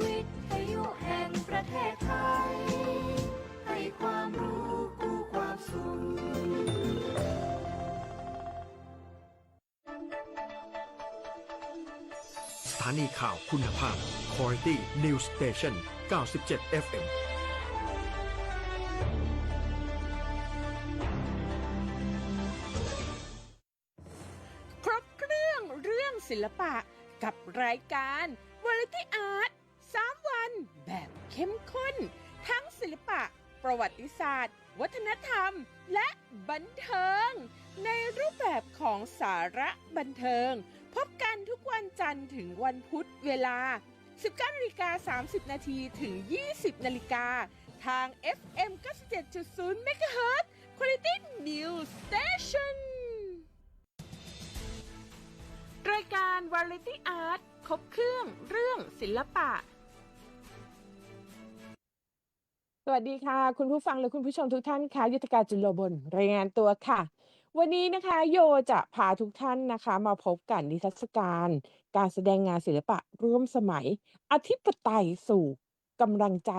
วิทยุแห่งประเทศไทย ให้ความรู้คู่ความสุข สถานีข่าวคุณภาพ Quality News Station 97 FM ครบเครื่องเรื่องศิลปะกับรายการ ประวัติศาสตร์ วัฒนธรรม และบันเทิง ในรูปแบบของสาระบันเทิง พบกันทุกวันจันทร์ถึงวันพุธเวลา 19นาฬิกา30 นาทีถึง 20 นาฬิกา ทาง FM 97.0 MHz Quality News Station รายการ Variety Art ครบเครื่องเรื่องศิลปะ สวัสดีค่ะ คุณผู้ฟังและคุณผู้ชมทุกท่านค่ะยุทธการจุลบลรายงานตัวค่ะ วันนี้นะคะโยจะพาทุกท่านนะคะ มาพบกันนิทรรศการ การแสดงงานศิลปะร่วมสมัย อธิปไตยสู่กำลังใจ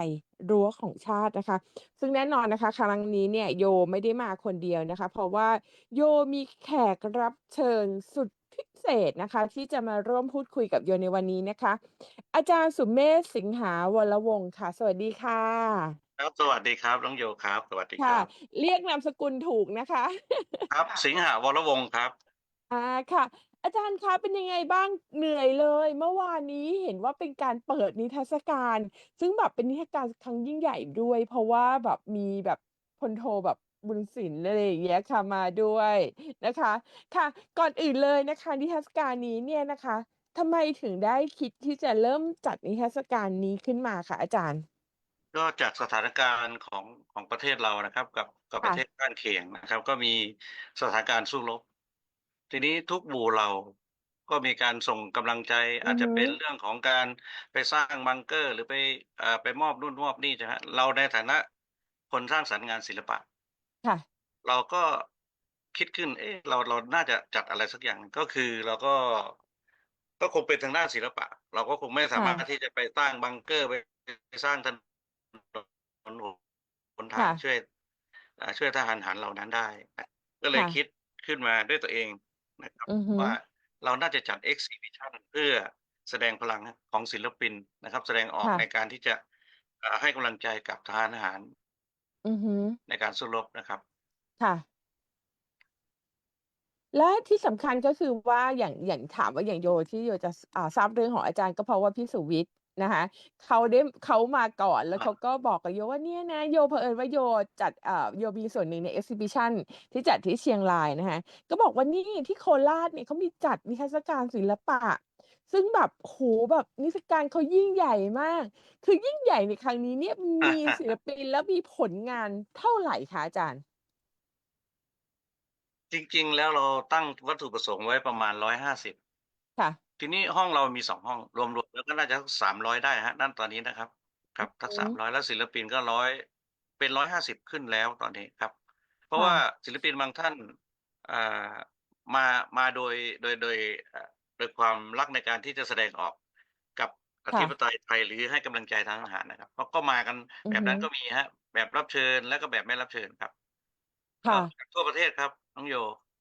รั้วของชาตินะคะ ซึ่งแน่นอนนะคะ ครั้งนี้เนี่ยโยไม่ได้มาคนเดียวนะคะ เพราะว่าโยมีแขกรับเชิญสุดพิเศษนะคะ ที่จะมาร่วมพูดคุยกับโยในวันนี้นะคะ อาจารย์สุเมธสิงหาวรวงศ์ค่ะ สวัสดีค่ะ ครับ สวัสดีครับ น้องโยครับ สวัสดีคค่ะ รับ เรียกนามสกุลถูกนะคะ ครับ สิงหาวรวงศ์ครับ อ่าค่ะ อาจารย์คะเป็นยังไงบ้างเหนื่อยเลย เมื่อวานนี้เห็นว่าเป็นการเปิดนิทรรศการ ซึ่งแบบเป็นนิทรรศการครั้งยิ่งใหญ่ด้วย เพราะว่าแบบมีแบบพลโทแบบบุญศิลป์อะไรอย่างเงี้ยค่ะมาด้วยนะคะ ค่ะ ก่อนอื่นเลยนะคะ นิทรรศการนี้เนี่ยนะคะทำไมถึงได้คิดที่จะเริ่มจัดนิทรรศการนี้ขึ้นมาคะอาจารย์ ก็จากสถานการณ์ของของประเทศเรานะครับ กับกับประค่ะเทศข้างเคียงนะครับ ก็มีสถานการณ์สู้รบ ทีนี้ทุกหมู่เราก็มีการส่งกำลังใจอือาอจจะฮึเป็นเรื่องของการไปสร้างบังเกอร์ หรือไปเอ่อไปมอบนู่นมอบนี่ใช่ไหมเราในฐานะคนสร้างสรรค์งานศิลปะ ค่ะ เราก็คิดขึ้น เอ๊ะเราเราน่าจะจัดอะไรสักอย่างก็คือเราก็ก็คงเป็นทางด้านศิลปะ เราก็คงไม่สามารถค่ะ ที่จะไปสร้างบังเกอร์ไปสร้างถ นนหนทางค่ะ ช่วยอ่าช่วยทหารหันเหล่านั้นได้นะก็เลยค่ะ คิดขึ้นมาด้วยตัวเองนะครับ อือฮึว่าเราน่าจะจัด exhibition เพื่อแสดงพลังของศิลปินนะครับ แสดงออกค่ะ ในการที่จะอ่าให้กำลังใจกับทหารหารอือฮึในการสู้รบนะครับ ค่ะ และที่สำคัญก็คือว่าอย่างอย่างถามว่าอย่างโยที่โยจะอ่าทราบเรื่องของอาจารย์ก็เพราะว่าพี่สุวิทย์ นะคะเขาได้เขามาก่อนแล้วอ่าเขาก็บอกกับโยว่าเนี่ยนะโยเผอิญว่าโยจัดเอ่อโยมีส่วนหนึ่งใน exhibition ที่จัดที่เชียงรายนะคะก็บอกว่านี่ที่โคราชเนี่ยเขามีจัดนิทรรศการศิลปะ ซึ่งแบบโหแบบนิทรรศการเขายิ่งใหญ่มาก คือยิ่งใหญ่ในครั้งนี้เนี่ยมีศิลปินแล้วมีผลงานเท่าไหร่คะอาจารย์ จริง ๆ แล้วเราตั้งวัตถุประสงค์ไว้ประมาณร้อยห้าสิบค่ะ ทีนี้ห้องเรามีสองห้อง รวมๆแล้วก็น่าจะสามร้อยได้ฮะนั่นตอนนี้นะครับ ครับทักอืสามมร้อยแล้วศิลปินก็ร้อยเป็นร้อยห้าสิบขึ้นแล้วตอนนี้ครับ เพราะค่ะว่าศิลปินบางท่านอ่ามามาโดยโดยโดยเอ่อโดยความรักในการที่จะแสดงออกกับอค่ะธิปไตยไทยหรือให้กำลังใจทางทหารนะครับเพราะก็มากันอืแบอบฮึนั้นก็มีฮะ แบบรับเชิญแล้วก็แบบไม่รับเชิญครับก็ค่ะจากทั่วประเทศครับน้องโย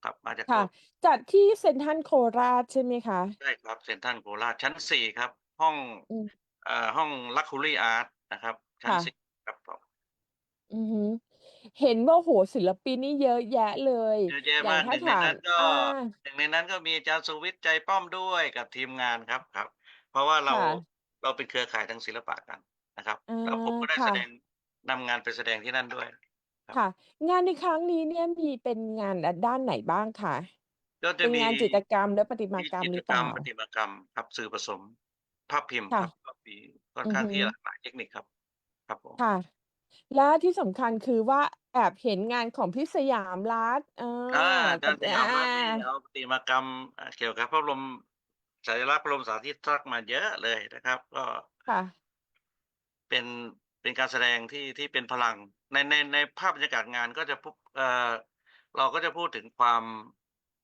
ครับมาจากค่ะทั่วจัดที่เซ็นทรัลโคราชใช่ไหมคะ ใช่ครับเซ็นทรัลโคราชชั้นสี่ครับ ห้องอืมเอ่อห้องลักคูรี่อาร์ตนะครับ ชั้นค่ะ สี่ครับผมอือฮึเห็นว่าโหศิลปินนี่เยอะแยะเลย เยอะแยะอย่างมากหถ้านึ่งในถามนั้นก็อ่าหนึ่งในนั้นก็มีอาจารย์สุวิทย์ใจป้อมด้วยกับทีมงานครับครับ เพราะว่าเราค่ะเราเป็นเครือข่ายทางศิลปะกันนะครับอ่าแล้วผมก็ได้ค่ะแสดงนำงานไปแสดงที่นั่นด้วย ครับ ค่ะ งานในครั้งนี้เนี่ยมีเป็นงานด้านไหนบ้างคะ ก็จะเป็นมี งานจิตรกรรมและประติมามีกรรมจิหตรืรอกเปรรล่ามประติมากรรมครับ สื่อผสม ภาพพิมพ์ค่ะครับ ก็มีค่อนอือข้างฮึที่หลากหลายเทคนิคครับ ครับผม ค่ะ และที่สำคัญ คือว่า แอบเห็นงานของพี่สยามรัฐ เออ่าออาจารย์สยามรัฐนี่อ่าเอาประติมากรรม อ่า เกี่ยวกับพระบรม สัญลักษณ์พระบรมสารีริกมาเยอะเลยนะครับ ก็ ค่ะ เป็น เป็นการแสดงที่ ที่เป็นพลัง ในในในภาพบรรยากาศงานก็จะพบเอ่อเราก็จะพูดถึงความ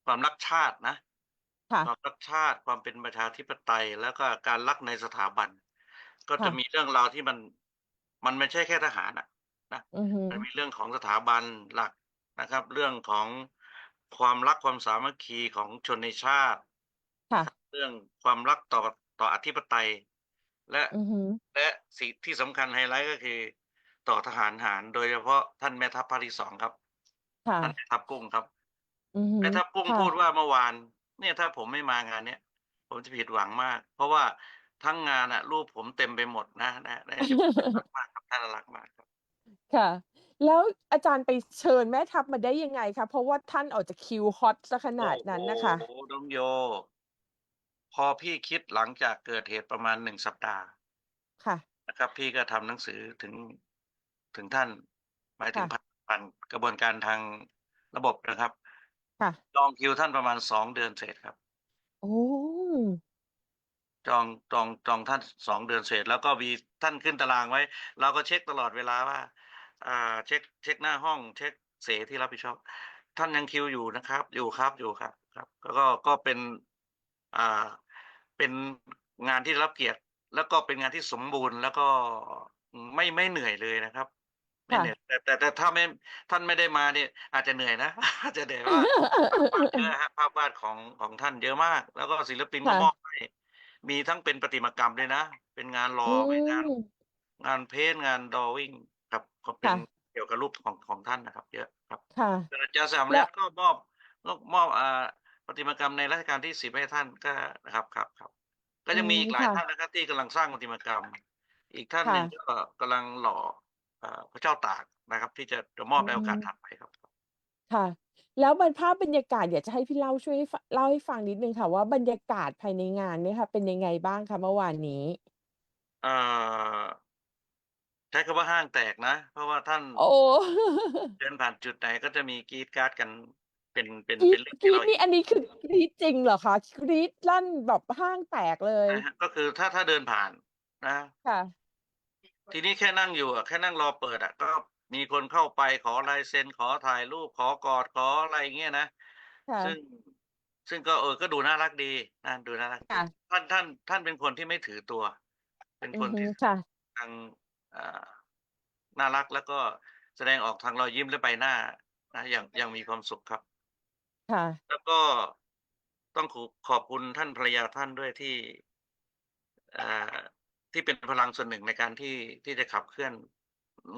ความรักชาตินะค่ะความรักชาติความเป็นประชาธิปไตย แล้วก็การรักในสถาบัน ก็จะค่ะมีเรื่องราวที่มัน มันไม่ใช่แค่ทหารอะนะอือฮึมันมีเรื่องของสถาบันหลักนะครับ เรื่องของความรักความสามัคคีของชนในชาติค่ะเรื่องความรักต่อต่ออธิปไตย และอือฮึและสิ่งที่สำคัญไฮไลท์ก็คือ ต่อทหารหาร โดยเฉพาะท่านแม่ทัพภาคที่สองครับค่ะท่านแม่ทัพกุ้งครับอือฮึแม่ทัพกุ้งค่ะพูดว่าเมื่อวาน เนี่ยถ้าผมไม่มางานเนี้ยผมจะผิดหวังมาก เพราะว่าทั้งงานอะรูปผมเต็มไปหมดนะนะนะน่ารักมากครับน่ารักมากครับ ค่ะ แล้วอาจารย์ไปเชิญแม่ทัพมาได้ยังไงคะเพราะว่าท่านออกจากคิวฮอตเสียขนาดนั้นน่ะค่ะโอ้โฮน้องโย พอพี่คิดหลังจากเกิดเหตุประมาณ1สัปดาห์ค่ะ นะครับ พี่ก็ทำหนังสือถึง ถึงท่าน หมายถึงค่ะผ่านผ่านกระบวนการทางระบบนะครับค่ะ จองคิวท่านประมาณ2เดือนเศษครับ โอ้ จองจองจองท่าน2เดือนเศษแล้วก็มีท่านขึ้นตารางไว้ เราก็เช็กตลอดเวลาว่า อ่า เช็กเช็กหน้าห้อง เช็กเสที่รับผิดชอบ ท่านยังคิวอยู่นะครับ อยู่ครับอยู่ครับ ครับก็ก็ก็เป็น อ่า เป็นงานที่ได้รับเกียรติ แล้วก็เป็นงานที่สมบูรณ์ แล้วก็อืมไม่ไม่เหนื่อยเลยนะครับ ไม่ค่ะเหนื่อยแต่แต่แต่ถ้าไม่ท่านไม่ได้มาเนี่ย อาจจะเหนื่อยนะ อาจจะเหนื่อยว่าภาพวาดเยอะครับภาพวาดของของท่านเยอะมาก แล้วก็ศิลปินก็ค่ะ มอบให้มีทั้งเป็นประติมากรรมด้วยนะ เป็นงานหล่อือเป็นงาน ม งานเพนต์งาน drawing ครับก็เป็ค่ะนเกี่ยวกับรูปของของท่านนะครับ เยอะครับ ค่ะศาสตราจารย์สยามแล้รัวฐก็มอบก็มอบอ่าประติมากรรมในรัชกาลที่10ให้ท่านก็ครับครับครับ ก็อืยังมีมอีกหลายค่ะ ท่านนะครับที่กำลังสร้างประติมากรรม อีกท่านค่หะนึ่งก็กำลังหล่ออ่า พระเจ้าตากนะครับ ที่จะจะมออืบในโอกาสมถัดไปครับ ค่ะ แล้วมันภาพบรรยากาศอยากจะให้พี่เล่าช่วยให้ฟเล่าให้ฟังนิดหนึ่งค่ะ ว่าบรรยากาศภายในงานเนี่ยค่ะ เป็นยังไงบ้างคะเมื่อวานนี้เอ่อใช้คำว่าห้างแตกนะ เพราะว่าท่านโอ้เดินผ่านจุดไหนก็จะมีกรี๊ดกราดกันเป็นเป็นกรี๊เป็ดนเรื่องกที่รี๊เราดเห็นี่นอันนี้คือกรี๊ดจริงเหรอคะกรี๊ดลั่นแบบห้างแตกเลยใช่ครับก็คือถ้าถ้าเดินผ่านนะ ค่ะ ทีนี้แค่นั่งอยู่อะแค่นั่งรอเปิดอะก็มีคนเข้าไปขอลายเซ็นขอถ่ายรูปขอกอดขออะไรอย่างเงี้ยนะค่ะซึ่งซึ่งก็เออก็ดูน่ารักดีนะดูน่ารัก ค่ะท่านท่าน ท่านเป็นคนที่ไม่ถือตัว เป็นอืคอนฮึที่ค่ะ ทางอ่าน่ารักแล้วก็แสดงออกทางรอยยิ้มและใบหน้านะอย่างอย่างมีความสุขครับ ค่ะ แล้วก็ต้องขูขอบคุณท่านภรรยาท่านด้วยที่อ่า ที่เป็นพลังส่วนหนึ่งในการที่ที่จะขับเคลื่อน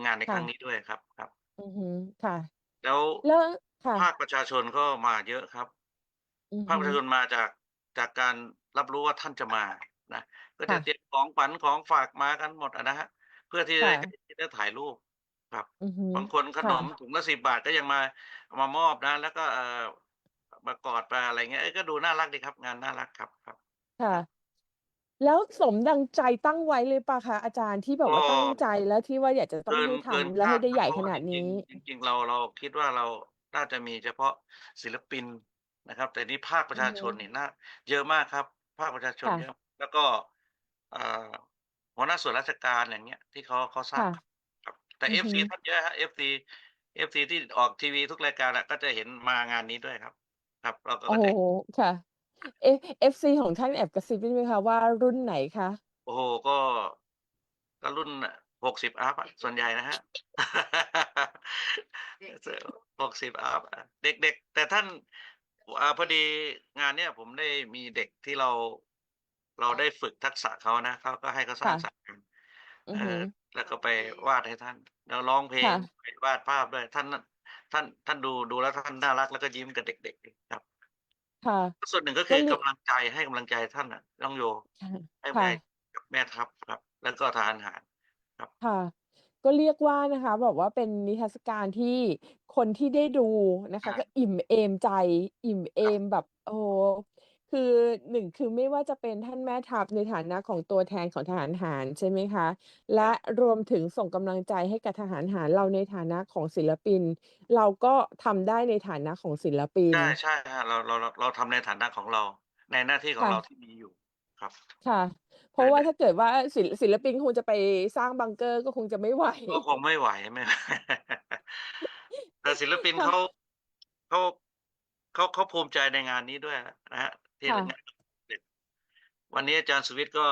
งานในคค่ะ รั้งนี้ด้วยครับ ครับ อือฮึค่ะ แล้วแล้วค่ะ ภาคประชาชนก็มาเยอะครับ อือภาคฮึประชาชนมาจากจากการรับรู้ว่าท่านจะมานะก็จะค่ะ เตรียมของขวัญของฝากมากันหมดอะนะครับเพื่อที่จะค่ได้ะใกล้ชิดและถ่ายรูปครับ อือฮึบางคนขค่นะมถุงละ10บาทก็ยังมามามอบนะ แล้วก็เอ่อมากอดมาอะไรเงี้ยเออก็ดูน่ารักดีครับ งานน่ารักครับครับ ค่ะ แล้วสมดังใจตั้งไว้เลยเปล่าคะอาจารย์ที่แบบก็ว่าตั้งใจแล้วที่ว่าอยากจะต้อเกิงนให้เกินทำแล้วคาให้ดได้คใหรับญ่เพขราะว่านาดจรินี้ งๆจริง ๆ เราเราคิดว่าเราน่าจะมีเฉพาะศิลปินนะครับ แต่นี่ภาคปอืระอชาฮึชนนี่น่าเยอะมากครับ ภาคประชาชนค่ะ เยอะแล้วก็อ่าหัวหน้าส่วนราชการอย่างเงี้ยที่เขาเขาทราค่ะบครับ แต่อือฮึ FC ท่านเยอะครับ FC FC ที่ออกทีวีทุกรายการอะก็จะเห็นมางานนี้ด้วยครับ ครับ เราก็โอ้ก็โฮจะ ค่ะ เอ FC ของท่านแอบกระซิบได้ไหมคะว่ารุ่นไหนคะ?โอ้โฮก็ก็รุ่น60อัปอะส่วนใหญ่นะครับเสอ60อัปอะเด็กๆ แต่ท่านอ่าพอดีงานเนี้ยผมได้มีเด็กที่เรา เราได้ฝึกทักษะเขานะเขาก็ให้เขาสค่ร้างะสรรค์กันอืเออฮึอแล้วก็ไปวาดให้ท่าน แล้วร้องเพลค่งะไปวาดภาพด้วยท่านน่ะท่านท่านดูดูแล้วท่านน่ารักแล้วก็ยิ้มกับเด็กๆดีครับ ค่ะ ส่วนหนึ่งก็ก็คือเรียกำลังใจให้กำลังใจท่านน่ะน้องโย ค่ะให้ค่ให้ะกับแม่ทัพครับ แล้วก็ทหารหารครับ ค่ะ ก็เรียกว่านะคะแบบว่าเป็นนิทรรศการที่คนที่ได้ดูนะคอาะก็อิ่มเอมใจ อิ่มเอครับ มแบบ โอ้โฮ คือ 1 คือไม่ว่าจะเป็นท่านแม่ทัพในฐานะของตัวแทนของทหารหาร ใช่ไหมคะ แลคะรับรวมถึงส่งกำลังใจให้กับทหารหารเราในฐานะของศิลปิน เราก็ทำได้ในฐานะของศิลปิในช่ ใช่ครับ เรา เรา เรา เราทำในฐานะของเรา ในหน้าที่ขอคง่เราะที่มีอยู่ ครับ ค่ะ เพคืราะอว่าดถ้าเกิดว่าศิล ศิลปินคงจะไปสร้างบังเกอร์ก็คงจะไม่ไหว ก็คงไม่ไหว ไม่ แต่ศิลปินค่เขาะเขา เขา เขาภูมิใจในงานนี้ด้วยนะครับ ที่ค่งาะนสำเร็จวันนี้อาจารย์สุวิทย์ก็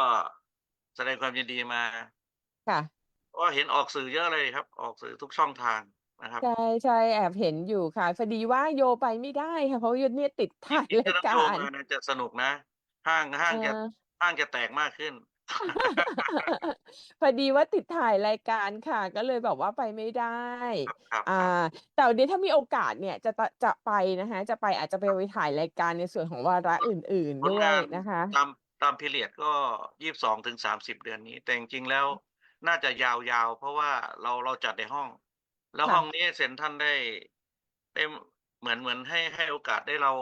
แสแสดงความยินดีมาค่ะเพราะว่าเห็นออกสื่อเยอะเลยครับ ออกสื่อทุกช่องทางนะครับใช่ใช่แอบเห็นอยู่ค่ะพอดีว่าโยไปไม่ได้ค่ะเพราะว่าโยเนี่ยติดจริถ่างยจริงรายถ้าน้องกาโยรมานะจะสนุกนะ ห้างห้างจะเออห้างจะแตกมากขึ้น พอดีว่าติดถ่ายรายการค่ะ ก็เลยแบบว่าไปไม่ได้ ครับครับอ่า ครับแต่เดี๋ยวถ้ามีโอกาสเนี่ยจะตะจะไปนะคะ จะไปอาจจะไปไปถ่ายรายการในส่วนของวาระอื่นผๆลด้วยงานนะคะ ตามตามพีเรียดก็ยี่สิบสองถึงสามสิบเดือนนี้ แต่จริงๆแล้วน่าจะยาวๆ เพราะว่าเราเราจัดในห้อง แล้วค่ะห้องนี้เซ็นท่านได้ได้เหมือนเหมือนให้ให้โอกาสได้เรา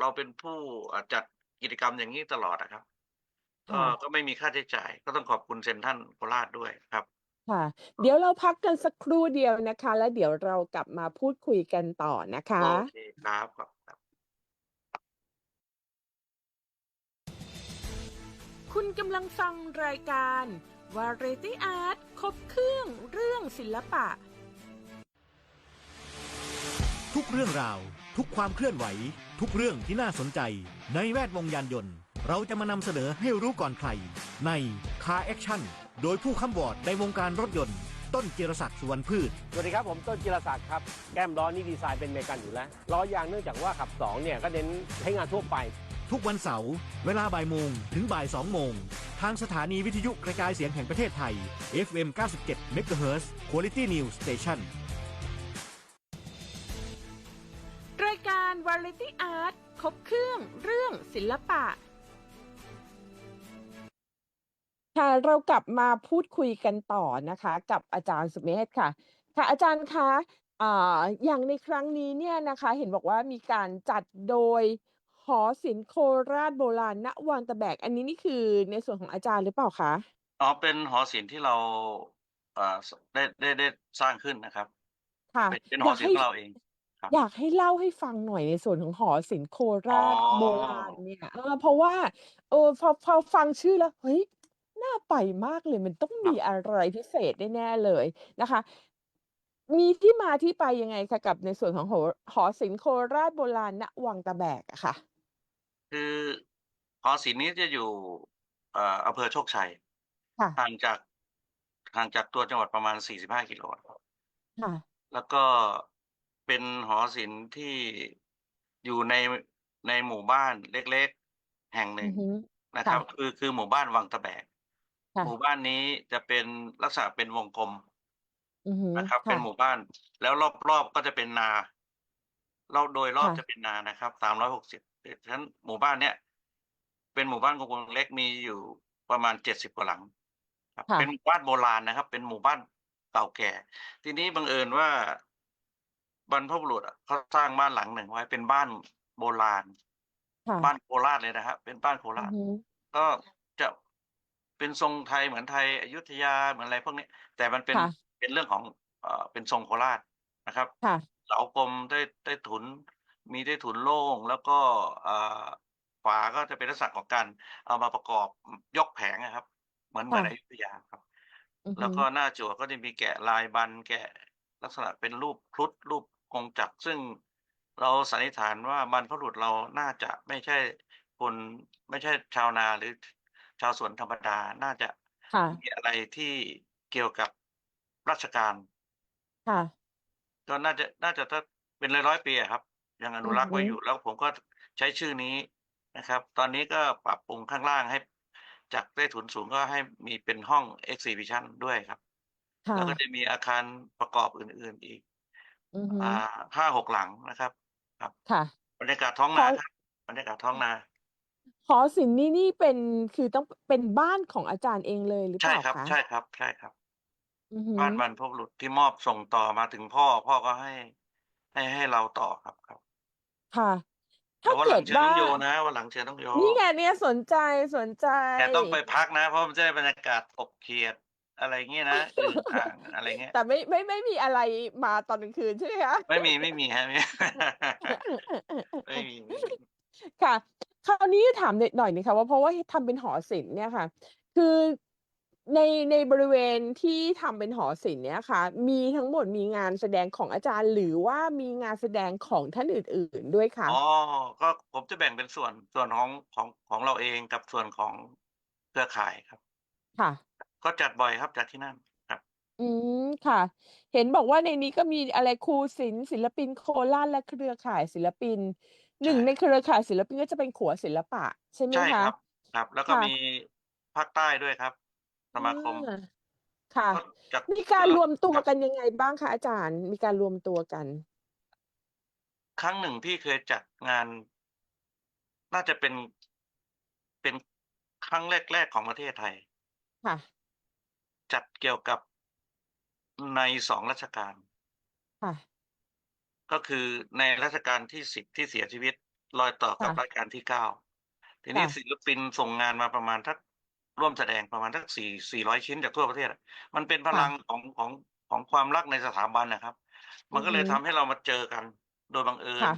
เราเป็นผู้อ่าจัดกิจกรรมอย่างนี้ตลอดนะครับ ก็ค่ะ ก็ไม่มีค่าใช้จ่าย ก็ต้องขอบคุณเซ็นทรัลโคราชด้วยครับ ค่ะ เดี๋ยวเราพักกันสักครู่เดียวนะคะ แล้วเดี๋ยวเรากลับมาพูดคุยกันต่อนะคะ โอเคครับครับครับ คุณกำลังฟังรายการ Variety Art ครบเครื่องเรื่องศิลปะ ทุกเรื่องราว ทุกความเคลื่อนไหว ทุกเรื่องที่น่าสนใจในแวดวงยานยนต์ เราจะมานำเสนอให้รู้ก่อนใคร ใน Car Action โดยผู้ค้ำวอร์ดในวงการรถยนต์ ต้นจิรศักดิ์สุวรรณพืช สวัสดีครับ ผมต้นจิรศักดิ์ครับ แก้มล้อนี่ดีไซน์เป็นเมกันอยู่แล้วล้อยางเนื่องจากว่าขับ2เนี่ยก็เน้นใช้งานทั่วไป ทุกวันเสาร์เวลาบ่ายโมงถึงบ่าย2โมงทางสถานีวิทยุกระจายเสียงแห่งประเทศไทย FM 97 MHz Quality News Station รายการ Variety Art ครบเครื่องเรื่องศิลปะ ค่ะเรากลับมาพูดคุยกันต่อนะคะ กับอาจารย์สุเมธค่ะ ค่ะอาจารย์คะอ่าอย่างในครั้งนี้เนี่ยนะคะ เห็นบอกว่ามีการจัดโดยหอศิลป์โคราชโบราณณวังตะแบก อันนี้นี่คือในส่วนของอาจารย์หรือเปล่าคะอ๋อเป็นหอศิลป์ที่เราเอ่อได้ได้ได้สร้างขึ้นนะครับ ค่ะเป็นเป็นอหอยากศิลป์ให้ของเราเอง ครับอยากให้เล่าให้ฟังหน่อยในส่วนของหอศิลป์โคราชอ๋อ โบราณเนี่ยเออเพราะว่าเออพอพอฟังชื่อแล้วเฮ้ย น่าไปมากเลย มันต้องมีอะไรพิเศษแน่ ๆ เลยนะคะ มีที่มาที่ไปยังไงคะ กับในส่วนของหอหอศิลป์โคราชโบราณ ณ วังตะแบกอะค่ะ คือหอศิลป์นี้จะอยู่ เอ่อ อำเภอโชคชัย ค่ะ ห่างจาก ห่างจากตัวจังหวัดประมาณ 45 กิโลครับค่ะ แล้วก็เป็นหอศิลป์ที่อยู่ใน ในหมู่บ้านเล็ก ๆ แห่งหอืนึ่องฮึ นะครับค่ะคือ คือหมู่บ้านวังตะแบก ค่ะ หมู่บ้านนี้จะเป็นลักษณะเป็นวงกลมอือฮึ นะครับเป็นค่ะหมู่บ้าน แล้วรอบ ๆ ก็จะเป็นนาเราโดยรอบค่ะ จะเป็นนานะครับสามร้อยหกสิบฉะนั้นหมู่บ้านเนี้ย เป็นหมู่บ้านกลม ๆ เล็ก มีอยู่ประมาณเจ็ดสิบกว่าหลัง ครับ ค่ะเป็นหมู่บ้านโบราณนะครับ เป็นหมู่บ้านเก่าแก่ ทีนี้บังเอิญว่า บรรพบุรุษอะเขาสร้างบ้านหลังหนึ่งไว้ เป็นบ้านโบราณ ค่ะบ้านโคราชเลยนะครับ เป็นบ้านโคอืราอชฮึ ก็จะ เป็นทรงไทยเหมือนไทยอยุธยาเหมือนอะไรพวกนี้ แต่มันเป็นค่ะเป็นเรื่องของเอ่อเป็นทรงโคราชนะครับค่ะ เสากลมได้ได้ถุน มีได้ถุนโล่งแล้วก็เอ่อฝาก็จะเป็นลักษณะของการเอามาประกอบยกแผงนะครับ เหมือนเหมือนค่ะอยุธยาครับ อือฮึแล้วก็หน้าจั่วก็จะมีแกะลายบันแกะลักษณะเป็นรูปครุฑรูปกงจักรซึ่งเราสันนิษฐานว่าบรรพบุรุษเราน่าจะไม่ใช่คนไม่ใช่ชาวนาหรือ ชาวสวนธรรมดาน่าจะค่ะมีอะไรที่เกี่ยวกับราชการ ค่ะ ก็น่าจะน่าจะถ้าเป็นร้อยร้อยๆปีอะครับ ยังอนุรักษ์ไว้อือฮึอยู่แล้วผมก็ใช้ชื่อนี้นะครับ ตอนนี้ก็ปรับปรุงข้างล่างให้จากใต้ถุนสูงก็ให้มีเป็นห้อง exhibition ด้วยครับ ค่ะแล้วก็จะมีอาคารประกอบอื่น ๆอีก อือฮึอ่าห้าหกหลังนะครับครับค่ะบรรยากาศท้องขนาอ ครับบรรยากาศท้องนา หอศิลป์นี่ นี่เป็น คือต้องเป็นบ้านของอาจารย์เองเลยหรือเปใช่ล่าครับ คะ ใช่ครับ ใช่ครับ อือฮึ บ้านบรรพบุรุษที่มอบส่งต่อมาถึงพ่อ พ่อก็ให้ ให้ ให้เราต่อครับ ครับ ค่ะแต่ถ้าว่าหเกิลัดงเชิญว่าต้องโยนะว่าหลังเชิญต้องโย นี่ไงเนี่ย สนใจ สนใจ แต่ต้องไปพักนะ เพราะมันจะได้บรรยากาศกบเขียด อะไรเงี้ยนะ อึ่งอ่าง อะไรเงี้ย แต่ไม่ ไม่ ไม่มีอะไรมาตอนกลางคืนใช่ไหมคะ ไม่มี ไม่มีฮะไม่ ไม่มีไม่มีค่ะ คราวนี้ถามหน่อยนะคะว่าเพราะว่าทำเป็นหอศิลป์เนี่ยค่ะ คือในในบริเวณที่ทำเป็นหอศิลป์เนี่ยค่ะ มีทั้งหมดมีงานแสดงของอาจารย์ หรือว่ามีงานแสดงของท่านอื่น ๆด้วยคะอ๋อก็ผมจะแบ่งเป็นส่วนส่วนของของของเราเองกับส่วนของเครือข่ายครับ ค่ะ ก็จัดบ่อยครับจัดที่นั่นครับ อืมค่ะ เห็นบอกว่าในนี้ก็มีอะไรครูศิลป์ศิลปินโคราชและเครือข่ายศิลปิน หนึ่งใช่ในเครือข่ายศิลปินก็จะเป็นขัวศิลปะ ใช่ไหมใช่คะครับ ครับ แล้วก็ค่ะ มีภาคใต้ด้วยครับ สมาคมอ่าค่ะ ก็จัดมีการรวมตัวครับกันยังไงบ้างคะอาจารย์ มีการรวมตัวกัน ครั้งหนึ่งพี่เคยจัดงาน น่าจะเป็นเป็นครั้งแรก ๆ ของประเทศไทย ค่ะ จัดเกี่ยวกับในสองรัชกาล ค่ะ ก็คือในรัชกาลที่สิบที่เสียชีวิตรอยต่อกับค่ะรัชกาลที่เก้าทีนี้ค่ะ ศิลปินส่งงานมาประมาณทักร่วมแสดงประมาณทักสี่สี่ร้อยชิ้นจากทั่วประเทศอะมันเป็นพลังของของของความรักในสถาบันนะครับ มันก็เลยอือฮึทำให้เรามาเจอกัน โดยบังเอิญค่ะ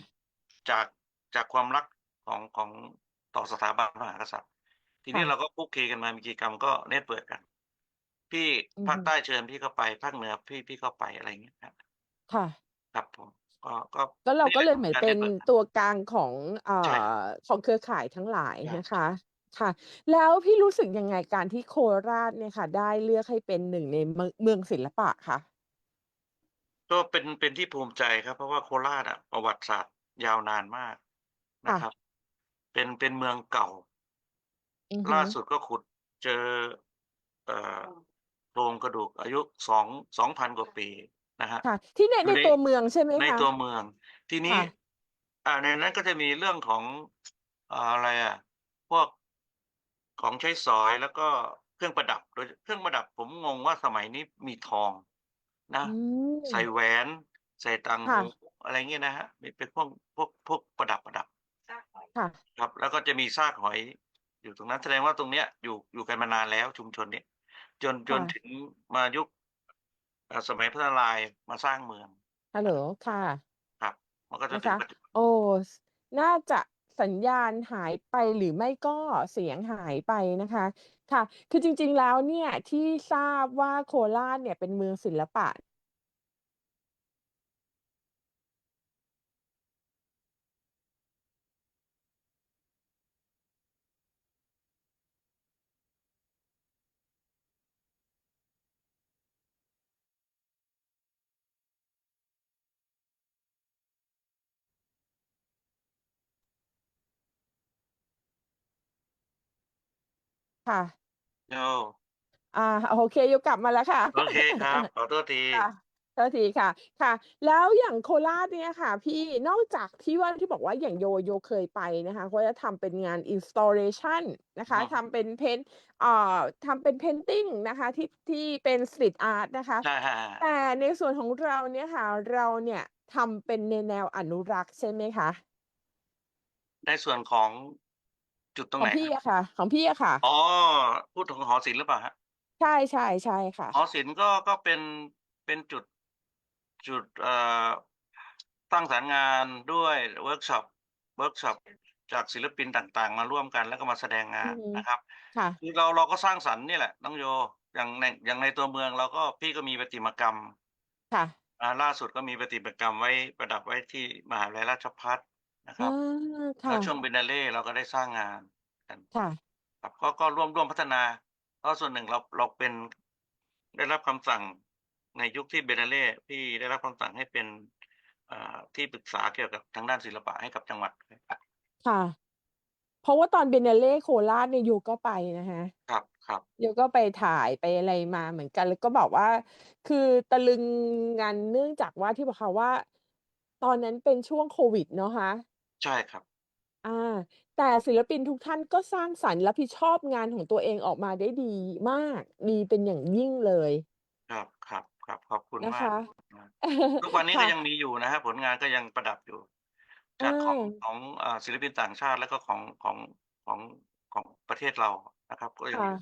จากจากความรักของของต่อสถาบันพระมหากษัตริย์ ทีนี้ค่ะ เราก็คุกคีกันมามีกิจกรรมก็เน็ตเปิดกัน พี่อือฮึภาคใต้เชิญพี่เข้าไปภาคเหนือพี่พี่เข้าไปอะไรอย่างเงี้ยครับค่ะ ครับผม ก็ก็ก็เราก็นี่แหเลละยเหมือนการเป็ได้นเปิดกันตัวกลางของเอ่ใช่อของเครือข่ายทั้งหลายใช่นะคะค่ะ แล้วพี่รู้สึกยังไงการที่โคราชเนี่ยค่ะ ได้เลือกให้เป็นหนึ่งในเมืองเมืองศิลปะคะก็เป็นเป็นที่ภูมิใจครับ เพราะว่าโคราชอะประวัติศาสตร์ยาวนานมากนะค่ะครับ เป็นเป็นเมืองเก่าอือฮึล่าสุดก็ขุดเจอ เอ่อโครงกระดูกอายุสองสองพันกว่าปี นะฮะค่ะ ที่ในอยู่ในในตัวเมืองใช่ไหมในคะตัวเมือง ทีนี้ ค่ะ อ่าในนั้นก็จะมีเรื่องของอ่าอะไรอะ พวกของใช้สอยแล้วก็เครื่องประดับโดยเครื่องประดับผมงงว่าสมัยนี้มีทองนะ อืมใส่แหวน ใส่ต่างค่ะ หูอะไรเงี้ยนะฮะมีเป็นพวกพวกพวกประดับประดับ ค่ะ ครับ แล้วก็จะมีซากหอย อยู่ตรงนั้นแสดงว่าตรงเนี้ยอยู่อยู่กันมานานแล้วชุมชนนี้จนจนค่ะ ถึงมายุคเอ่อสมัยพระนารายณ์มาสร้างเมือง ฮัลโหลค่ะ ครับ มันก็จะนะถึงคะ ปัจจุบันโอ้ น่าจะสัญญาณหายไปหรือไม่ก็เสียงหายไปนะคะ ค่ะ คือจริงๆแล้วเนี่ยที่ทราบว่าโคราชเนี่ยเป็นเมืองศิลปะ ค่ะ โยอ่าโอเคโยกลับมาแล้วค่ะ โอเคครับขอโทษที ค่ะโทษทีค่ะ ค่ะ แล้วอย่างโคราชเนี่ยค่ะ พี่นอกจากที่ว่าที่บอกว่าอย่างโยโยเคยไปนะคะเขาจะทำเป็นงาน installation นะคะอืมทำเป็นเพนเอ่อทำเป็น painting นะคะที่ที่เป็น street art นะคะ ใช่ฮะแต่ในส่วนของเราเนี่ยค่ะ เราเนี่ยทำเป็นในแนวอนุรักษ์ใช่ไหมคะ ในส่วนของ จุดตรงขอไหงนพี่ครับอะค่ะ ของพี่อะค่ะ อ๋อพูดถึงหอศิลป์หรือเปล่าฮะ ใช่ใช่ใช่ค่ะ หอศิลป์ก็ก็เป็นเป็นจุดจุดเอ่อสร้างสรรค์งานด้วยเวิร์กช็อปเวิร์กช็อปจากศิลปินต่างๆ มาร่วมกันแล้วก็มาแสดงงานอือฮึนะครับค่ะ คือเราเราก็สร้างสรรค์นี่แหละน้องโยอย่างในอย่างในตัวเมืองเราก็พี่ก็มีประติมากรรมค่ะ อ่าล่าสุดก็มีประติมากรรมไว้ประดับไว้ที่มหาวิทยาลัยราชภัฏ นะคอ่ารับค่ะแล้วช่วงเบนนาเล่เราก็ได้สร้างงานกัน ค่ะ ครับก็ก็ร่วมร่วมพัฒนาเพราะส่วนหนึ่งเราเราเป็นได้รับคำสั่งในยุคที่เบนนาเล่พี่ได้รับคำสั่งให้เป็นเอ่อที่ปรึกษาเกี่ยวกับทางด้านศิลปะให้กับจังหวัดค่ะ เพราะว่าตอนเบเนเล่โคราชเนี่ยโยก็ไปนะคะ ครับครับโยก็ไปถ่ายไปอะไรมาเหมือนกัน แล้วก็บอกว่า คือตะลึงงานเนื่องจากว่าที่บอกค่ะว่า ตอนนั้นเป็นช่วงโควิดเนาะคะ ใช่ครับอ่าแต่ศิลปินทุกท่านก็สร้างสรรค์ รับผิดชอบงานของตัวเองออกมาได้ดีมาก ดีเป็นอย่างยิ่งเลย ครับ ครับ ครับ ขอบคุณนะมากคะทุกวันนี้ก็ค่ะยังมีอยู่นะฮะผลงานก็ยังประดับอยู่ เอจากของ อ ของเอ่อศิลปินต่างชาติ แล้วก็ของ ของ ของ ของประเทศเรานะครับ ก็ยังค่ะ มี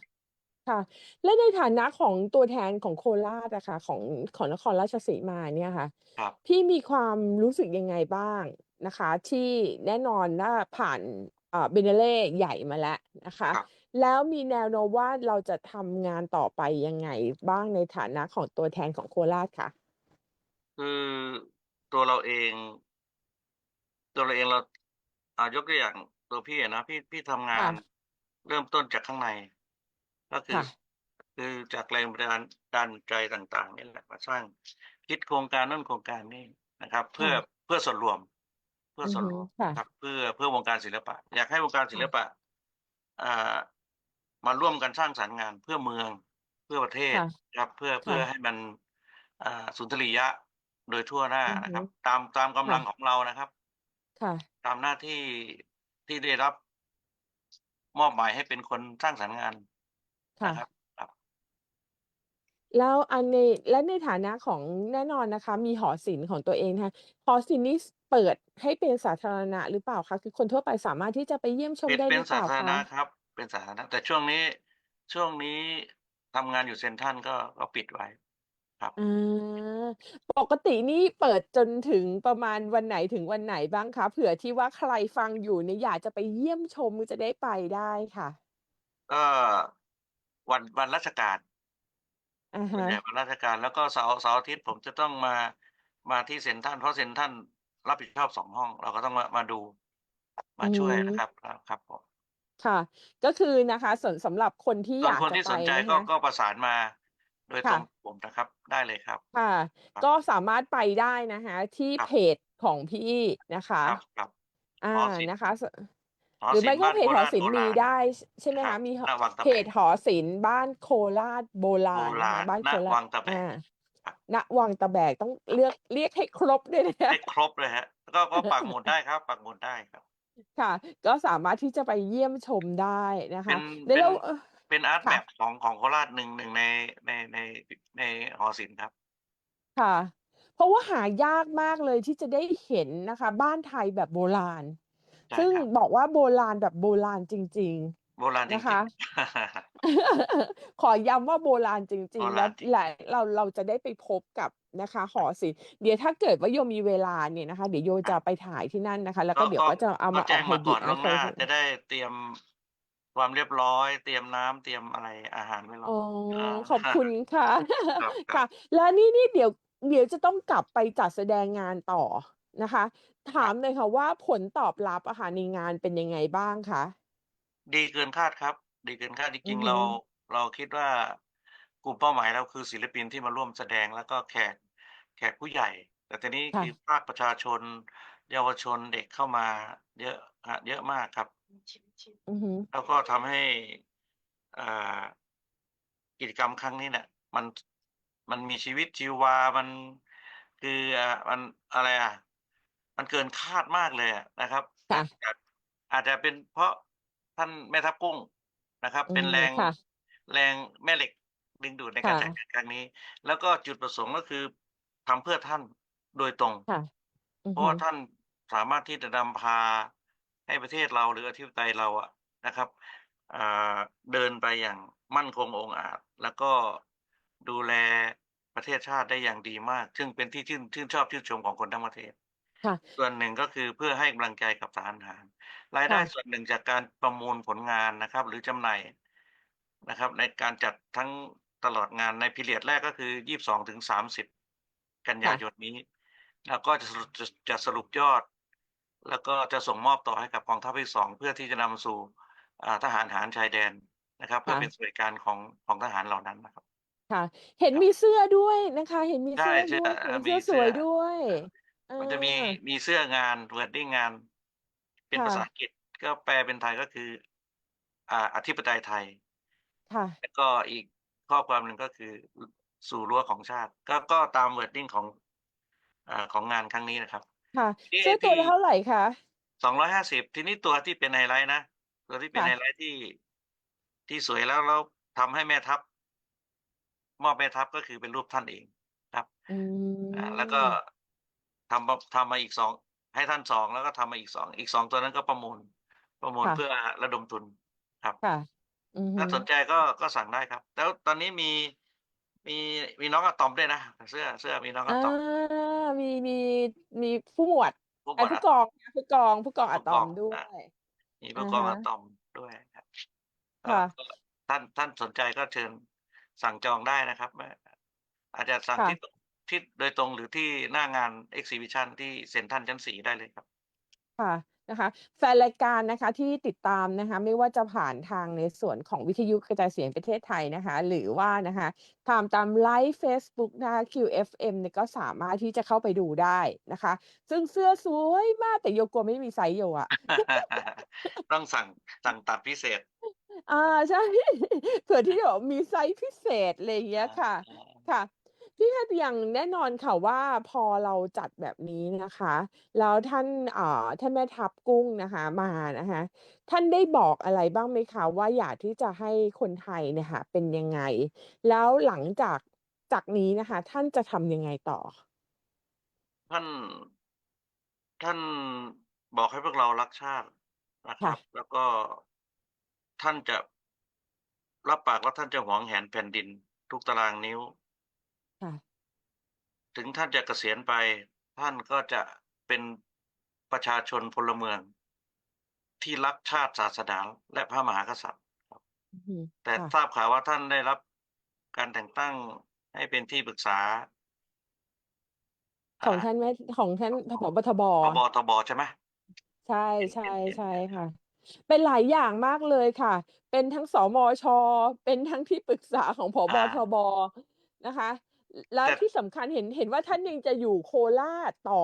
ค่ะ และในฐานะของตัวแทนของโคราชอะค่ะ ของ ของนครราชสีมาเนี่ยค่ะ ครับ พี่มีความรู้สึกยังไงบ้าง นะคะ ที่แน่นอนว่าผ่านเอ่อเบเนเล่ใหญ่มาแล้วนะคะครับแล้วมีแนวโน้มว่าเราจะทำงานต่อไปยังไงบ้างในฐานะของตัวแทนของโคราชค่ะคือตัวเราเอง ตัวเราเองเราอ่ายกตัวอย่างตัวพี่อะนะพี่พี่ทำงาค่ะนเริ่มต้นจากข้างใน ก็คือค่ะคือจากแรงบันดาลดันใจต่าง ๆ นี่แหละมาสร้างคิดโครงการนั่นโครงการนี้นะครับ เพื่อค่ะเพื่อส่วนรวม เพื่ออือส่วนฮึรวมค่ะ ครับเพื่อเพื่อวงการศิลปะ อยากให้วงการศิลปะอ่ามาร่วมกันสร้างสรรค์งานเพื่อเมืองเพื่อประเทศค่ะครับ เพื่อเพื่อค่ะให้มันอ่าสุนทรียะโดยทั่วหน้าอือฮึนะครับ ตามตามกำลังค่ะของเรานะครับ ค่ะ ตามหน้าที่ที่ได้รับมอบหมายให้เป็นคนสร้างสรรค์งานค่ะ นะครับครับ แล้วอันในและในฐานะของแน่นอนนะคะ มีหอศิลป์ของตัวเองนะคะหอศิลป์นี้เปิดให้เป็นสาธารณะหรือเปล่าคะคือคนทั่วไปสามารถที่จะไปเยี่ยมชมเป็นได้หเป็รืนอเปสาล่าธารคะณะครับ เป็นสาธารณะแต่ช่วงนี้ช่วงนี้ทำงานอยู่เซ็นทรัลก็ก็ปิดไว้ครับอาปกตินี่เปิดจนถึงประมาณวันไหนถึงวันไหนบ้างคะเผื่อที่ว่าใครฟังอยู่เนี่ยอยากจะไปเยี่ยมชมจะได้ไปได้ค่ะ ก็วันวันราชการ อะส่วนฮะใหญ่วันราชการ แล้วก็เสาร์เสาร์อาทิตย์ผมจะต้องมา มาที่เซ็นทรัล เพราะเซ็นทรัลรับผิดชอบสองห้อง เราก็ต้องมา มาดูอืมาช่วยมนะครับ ครับ ครับผม ค่ะ ก็คือนะคะ ส่วนสำหรับคนที่ส่อวนยากคนจะที่ไปสนใจนะก็ คะ ก็ประสานมาโดยตรค่ะงกับผมนะครับ ได้เลยครับ ค่ะ ครับ ก็สามารถไปได้นะคะ ที่ครับเพจของพี่นะคะ ครับ ครับอาหอศิลป์นะคะส หอหรือศิลไม่ป์ก็บ้านเพโคจหอราชศิลโบป์มีราณได้ใช่ไหมครัคะบมีหหน้าวังตะเพแบจกหอศิลป์บ้านโคราชโบราโบณนะราคะณบ้านณโคราวัชงตะแบอากครับณวังตะแบกต้องเลือกเรียกให้ครบด้วยนะให้ครบเลยฮะ ก็ก็ปักหมุดได้ครับ ปักหมุดได้ครับ ค่ะ ก็สามารถที่จะไปเยี่ยมชมได้นะเป็คะนเดี๋ยวเป็นเราเออเป็นอาร์ตค่ะแมปของของโคราชหนึ่งหนึ่งในในในในหอศิลป์ครับ ค่ะ เพราะว่าหายากมากเลยที่จะได้เห็นนะคะ บ้านไทยแบบโบราณ ใช่ซึ่งครับ บอกว่าโบราณแบบโบราณจริง โบราณๆ จนะริงคะๆขอย้ำว่าโบราณจริโบงๆ แล้ราวณจริง หลายเราเราจะได้ไปพบกับนะคะ หอศิลป์เดี๋ยวถ้าเกิดว่าโยมีเวลาเนี่ยนะคะ เดี๋ยวโยคจะรับไปถ่ายที่นั่นนะคะ แล้วก็ก็เดี๋ยวก็ก็จะเอาก็มาอแจ้อกงไฮมาบิก่อดนนะล่วงหคะน้า จะได้เตรียมความเรียบร้อย เตรียมน้ำเตรียมอะไรอาหารไว้รออ๋ออาขอบคุณค่ะ ครับครัค่ะบแล้วนี่นี่เดี๋ยวเดี๋ยวจะต้องกลับไปจัดแสดงงานต่อนะคะ คถารัมบ หน่อยค่ะว่า ผลตอบรับอะค่ะในงานเป็นยังไงบ้างคะ ดีเกินคาดครับ ดีเกินคาด จอืริองๆฮึเรา เราคิดว่า กลุ่มเป้าหมายเราคือศิลปินที่มาร่วมแสดง แล้วก็แขก แขกผู้ใหญ่ แต่ทีนี้ค่ะคือภาคประชาชน เยาวชน เด็กเข้ามาเยอะครับ เยอะมากครับ อือฮึ แล้วก็ทำให้ อ่า กิจกรรมครั้งนี้เนี่ย มัน มันมีชีวิตชีวา มัน คือ อ่า มัน อะไรอะ มันเกินคาดมากเลยอะนะครับค่ะอาจอาจจะเป็นเพราะท่านแม่ทัพกุ้งนะครับอืเป็นมแรงค่ะแรงแม่เหล็กดึงดูดในค่การจัดะงานครั้งนี้ แล้วก็จุดประสงค์ก็คือทำเพื่อท่านโดยตรงค่ะอือเพราะฮึว่าท่านสามารถที่จะนำพาให้ประเทศเราหรืออธิปไตยเราอะนะครับอ่าเดินไปอย่างมั่นคงองอาจ แล้วก็ดูแลประเทศชาติได้อย่างดีมาก ซึ่งเป็นที่ชื่นชื่นชอบชื่นชมของคนทั้งประเทศ ค่ะ ส่วนหนึ่งก็คือเพื่อให้กำลังใจกับทหารหาร รายได้ค่ะ ส่วนหนึ่งจากการประมูลผลงานนะครับ หรือจำหน่ายนะครับ ในการจัดทั้งตลอดงานในพีเรียดแรกก็คือ 22ถึง30 กันยาค่ะ ยนนี้ แล้วก็จะสรุปจะจะสรุปยอด แล้วก็จะส่งมอบต่อให้กับกองทัพภาคที่สองเพื่อที่จะนำมาสู่อ่าทหารหารชายแดนนะครับ เพื่อค่ะ เป็นสวัสดิการของของทหารเหล่านั้นนะครับ ค่ะ เห็นครับ มีเสื้อด้วยนะคะ เห็นมีใช่เสื้อเสื้ด้อวยอ่าเสื้อสวยมีเสื้อด้วยอ่า มันจะมีอามีเสื้องานเวิร์ดดิ้งงาน เป็นค่ะ ภาษาอังกฤษก็แปลเป็นไทยก็คือ อ่า อธิปไตยไทย ค่ะ แล้วก็อีกข้อความหนึ่งก็คือสู่รั้วของชาติ ก็ก็ตามเวิร์ดดิ้งของอ่าของงานครั้งนี้นะครับ ค่ะ ที่เสื้อตัวที่ ละเท่าไหร่คะ สองร้อยห้าสิบทีนี้ตัวที่เป็นไฮไลท์นะ ตัวที่เป็นค่ะ ไฮไลท์ที่ที่สวยแล้วแล้วทำให้แม่ทัพ มอบแม่ทัพก็คือเป็นรูปท่านเอง ครับ อือ่าแล้วก็ม ทำมาทำมาอีกสองให้ท่านสองแล้วก็ทำมาอีกสองอีกสองตัวนั้นก็ประมูล ประมูลค่ะ เพื่อระดมทุนครับ ค่ะ อือฮึถ้าสนใจก็ก็สั่งได้ครับ แล้วตอนนี้มีมีมีน้องอะตอมด้วยนะเสื้อเสื้อมีน้องอะอาตอมมีมีมีผู้หมวดผู้หมเอ๊ยวดผู้อะกองนะผู้กองผู้กองอะผู้ตกออมงด้วอะย มีอะผู้กองฮะ อะตอมด้วยครับก็ค่ะ ก็ท่านท่านสนใจก็เชิญสั่งจองได้นะครับไม่อาจจะสั่งค่ะ ที่ ที่โดยตรงหรือที่หน้างาน exhibition ที่เซ็นทรัลชั้นสี่ได้เลยครับ ค่ะนะคะแฟนรายการนะคะที่ติดตามนะคะไม่ว่าจะผ่านทางในส่วนของวิทยุกระจายเสียงประเทศไทยนะคะหรือว่านะคะตามตามไลฟ์ Facebook นะคะ QFM เนี่ยก็สามารถที่จะเข้าไปดูได้นะคะ ซึ่งเสื้อสวยมากแต่โยกลัวไม่มีไซส์โยอะต้องสั่งสั่งตัดพิเศษอ่าใช่เผื่อที่จะแบบมีไซส์พิเศษอะไรอย่างเงี้ยค่ะอ่าค่ะ พี่แพทย์อย่างแน่นอนค่ะว่าพอเราจัดแบบนี้นะคะ แล้วท่านเอ่อท่านแม่ทัพกุ้งนะคะมานะคะ ท่านได้บอกอะไรบ้างไหมคะว่าอยากที่จะให้คนไทยเนี่ยค่ะเป็นยังไง แล้วหลังจากจากนี้นะคะ ท่านจะทำยังไงต่อ ท่าน ท่านบอกให้พวกเรารักชาตินะคค่ะ รับ แล้วก็ท่านจะรับปากว่าท่านจะหวงแหนแผ่นดินทุกตารางนิ้ว ค่ะ ถึงท่านจะเกษียณไป ท่านก็จะเป็นประชาชนพลเมือง ที่รักชาติศาสนาและพระมหากษัตริย์อือฮึแต่ค่ะ ทราบข่าวว่าท่านได้รับการแต่งตั้งให้เป็นที่ปรึกษา ของท่านแม่ของท่านผบทบพบทบใช่ไหมใช่เห็นใช่เห็นเห็น ใช่ค่ะ เป็นหลายอย่างมากเลยค่ะ เป็นทั้งสมช เป็นทั้งที่ปรึกษาของผบอ่า ทบนะคะ แล้วแต่ที่สำคัญเห็นเห็นว่าท่านยังจะอยู่โคราชต่อ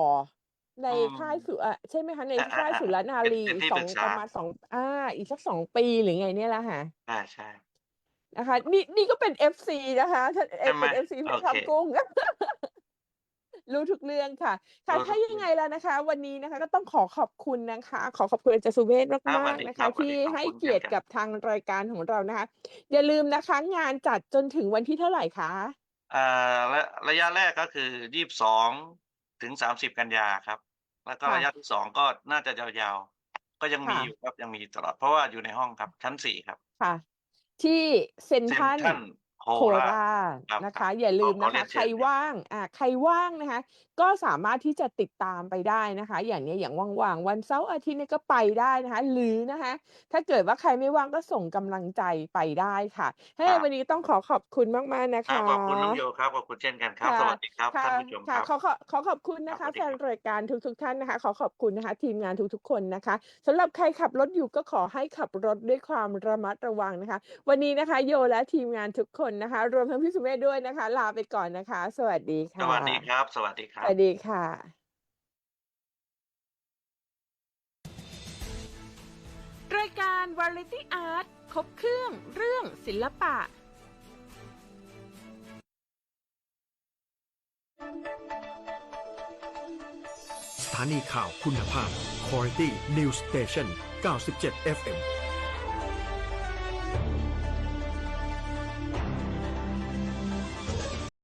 ในอืมค่ายสุอะใช่ไหมคะในอ่าอ่าค่ายอ่าสุรนาเป็นรีเป็นอีกที่สปอรึงกปษาระมาณสองอ่า อีกสักสองปีหรือไงเนี่ยแหละค่ะ ใช่ใช่นะคะนี่นี่ก็เป็นเอฟซีนะคะท่านเอใช่ไหมเป็นเอฟซีโอแม่ทัพเคกุ้ง รู้ทุกเรื่องค่ะ ค่ะ รู้ถ้าทุกยังเรื่ไงองแล้วนะคะ วันนี้นะคะก็ต้องขอขอบคุณนะคะ ขอขอบคุณอาจารย์สุเวศครับสมาวักสดีๆนะครัคะ บสวัสที่ดีขอบให้คุณเกียรติเช่นกัน กับทางรายการของเรานะคะ อย่าลืมนะคะ งานจัดจนถึงวันที่เท่าไหร่คะ อ่าและระยะแรกก็คือยี่สิบสองถึงสามสิบกันยาครับ แล้วก็ค่ะ ระยะที่สองก็น่าจะยาวๆ ก็ยังมีค่ะ อยู่ครับยังมีตลอดเพราะว่าอยู่ในห้องครับชั้นสี่ครับค่ะ ที่เซ็นเซ็ทรันลทรัล โคโคราชราชครับนะครัคะ บอย่าลืขอมขอนะเรียคะ นใครเชิญครับว่างอ่าใครว่างนะคะ ก็สามารถที่จะติดตามไปได้นะคะ อย่างเนี้ยอย่างว่างๆวันเสาร์อาทิตย์เนี่ยก็ไปได้นะคะ หรือนะคะ ถ้าเกิดว่าใครไม่ว่างก็ส่งกำลังใจไปได้ค่ะให้ครับ วันนี้ต้องขอขอบคุณมากๆนะครัคะ บขอบคุณน้องโยครับ ขอบคุณเช่นกันครับ ค่ะสวัสดีครับ ค่ะท่านผู้ชมคค่ะรับขอขอขอขอบคุณครันะบสคะ วัสแฟดีนครับ รายการทุกๆท่านนะคะ ขอขอบคุณนะคะ ทีมงานทุกๆคนนะคะสำหรับใครขับรถอยู่ก็ขอให้ขับรถด้วยความระมัดระวังนะคะ วันนี้นะคะ โยและทีมงานทุกคนนะคะ รวมทั้งพี่สุเมธด้วยนะคะ ลาไปก่อนนะคะ สวัสดีสค่ะ วัสดีครับ สวัสดีคสรับ วัสดีค่ะรายการ Variety Art ครบเครื่องเรื่องศิลปะ สถานีข่าวคุณภาพ Quality News Station 97 FM